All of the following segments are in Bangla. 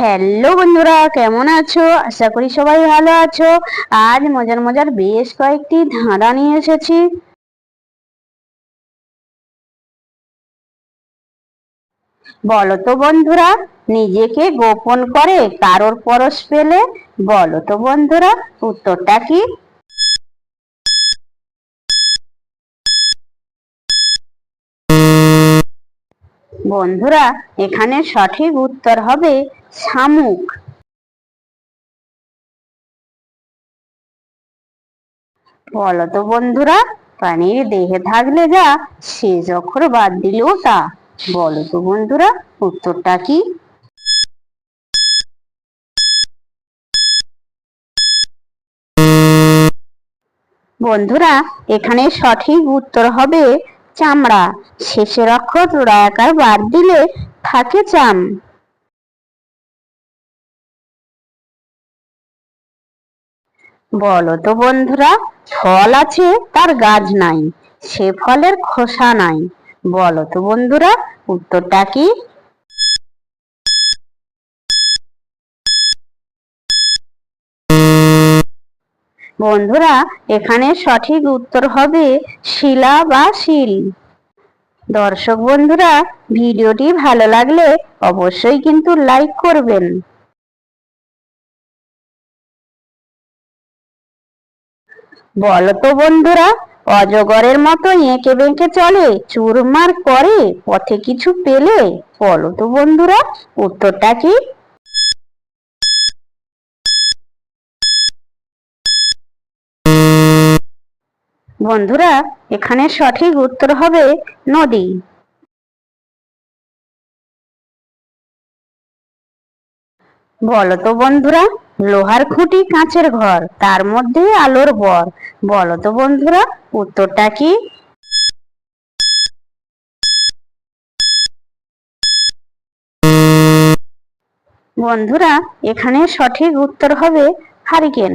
হ্যালো বন্ধুরা, কেমন আছো? আশা করি সবাই ভালো আছো। আজ মজার মজার বেশ কয়েকটি ধাঁধা নিয়ে এসেছি। বলো তো বন্ধুরা, নিজেকে গোপন করে কারোর পরশ পেলে বলো তো বন্ধুরা, উত্তরটা কি? বন্ধুরা, এখানে সঠিক উত্তর হবে শামুক। বলো তো বন্ধুরা, প্রাণীর দেহে থাকলে যা শেষ অক্ষর বাদ দিলেও তা। বলো তো বন্ধুরা, উত্তরটা কি? বন্ধুরা, এখানে সঠিক উত্তর হবে চামড়া। শেষের অক্ষর রয়াকার বাদ দিলে থাকে চাম। বলো তো বন্ধুরা, ফল আছে, তার গাছ নাই, সে ফলের খোসা নাই। বলো তো বন্ধুরা, উত্তরটা কি? বন্ধুরা, এখানে সঠিক উত্তর হবে শিলা বা শিল। দর্শক বন্ধুরা, ভিডিওটি ভালো লাগলে অবশ্যই কিন্তু লাইক করবেন। বলো তো বন্ধুরা, অজগরের মতো এঁকে বেঁকে চলে, চুরমার করে, পথে কিছু পেলে। বলো তো বন্ধুরা, উত্তরটা কি? বন্ধুরা, এখানে সঠিক উত্তর হবে নদী। বলো তো বন্ধুরা লোহার খুঁটি কাঁচের ঘর, তার মধ্যে আলোর বর। বলো তো বন্ধুরা, উত্তরটা কি? বন্ধুরা, এখানে সঠিক উত্তর হবে হারিকেন।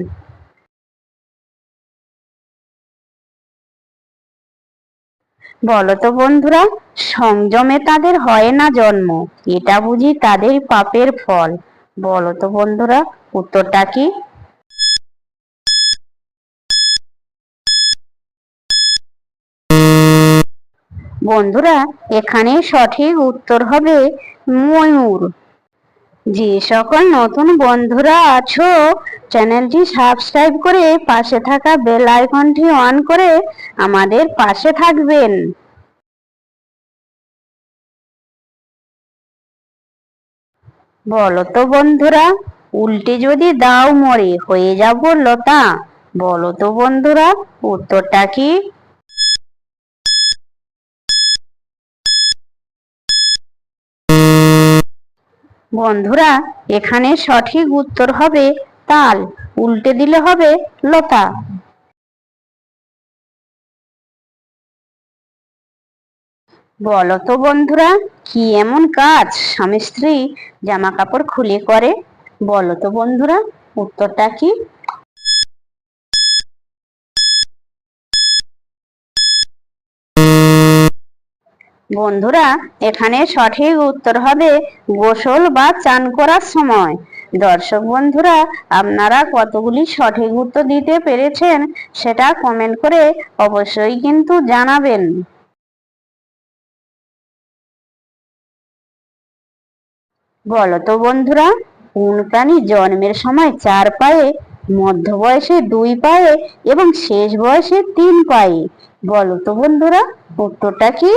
বলো তো বন্ধুরা, সংযমে তাদের হয় না জন্ম, এটা বুঝি তাদের পাপের ফল। বলো তো বন্ধুরা উত্তরটা কি? বন্ধুরা এখানে সঠিক উত্তর হবে ময়ূর। যে সকল নতুন বন্ধুরা আছো, চ্যানেলটি সাবস্ক্রাইব করে পাশে থাকা বেল আইকনটি অন করে আমাদের পাশে থাকবেন। বলো তো বন্ধুরা উল্টে যদি দাও মরে, হয়ে যাব লতা। বলো তো বন্ধুরা, উত্তরটা কি? বন্ধুরা, এখানে সঠিক উত্তর হবে তাল। উল্টে দিলে হবে লতা। বলো তো বন্ধুরা, কি এমন কাজ? স্বামী স্ত্রী জামা কাপড় খুলে করে। বলো তো বন্ধুরা, উত্তরটা কি? বন্ধুরা, এখানে সঠিক উত্তর হবে গোসল বা চান করার সময়। দর্শক বন্ধুরা, আপনারা কতগুলি সঠিক উত্তর দিতে পেরেছেন সেটা কমেন্ট করে অবশ্যই কিন্তু জানাবেন। বলো তো বন্ধুরা কোন প্রাণী জন্মের সময় চার পায়ে মধ্য বয়সে দুই পায়ে এবং শেষ বয়সে তিন পায়ে। বলো তো বন্ধুরা, উত্তরটা কি?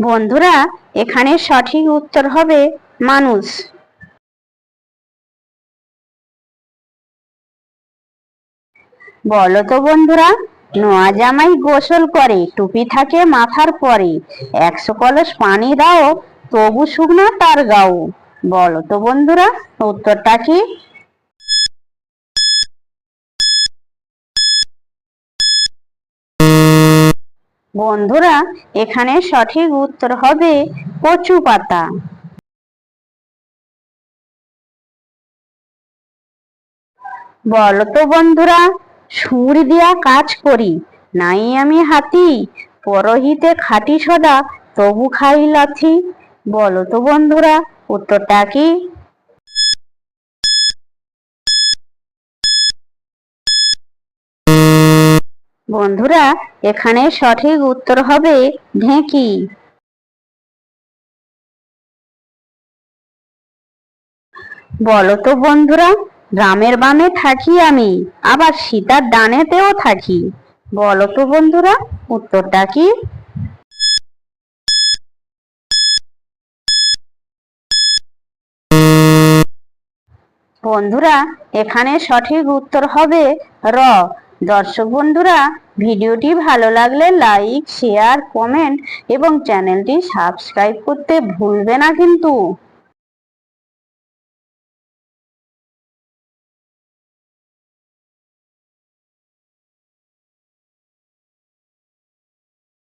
বন্ধুরা, এখানে সঠিক উত্তর হবে মানুষ। বলো তো বন্ধুরা নোয়া জামাই গোসল করে, টুপি থাকে মাথার পরে। একশো কলস পানি দাও, তবু শুকনা তার গাও। বলো তো বন্ধুরা, উত্তরটা কি? বন্ধুরা, এখানে সঠিক উত্তর হবে কচু পাতা। বলো তো বন্ধুরা সুর দিয়া কাজ করি, নাই আমি হাতি, পরহিতে খাঁটি সদা তবু খাই লাথি, বলো তো বন্ধুরা উত্তরটা কি? বন্ধুরা, এখানে সঠিক উত্তর হবে ঢেঁকি। বলো তো বন্ধুরা রামের বামে থাকি আমি, আবার সীতার ডানেতেও থাকি। বলো তো বন্ধুরা, উত্তরটা কি? বন্ধুরা, এখানে সঠিক উত্তর হবে র। দর্শক বন্ধুরা, ভিডিওটি ভালো লাগলে লাইক, শেয়ার, কমেন্ট এবং চ্যানেলটি সাবস্ক্রাইব করতে ভুলবে না কিন্তু।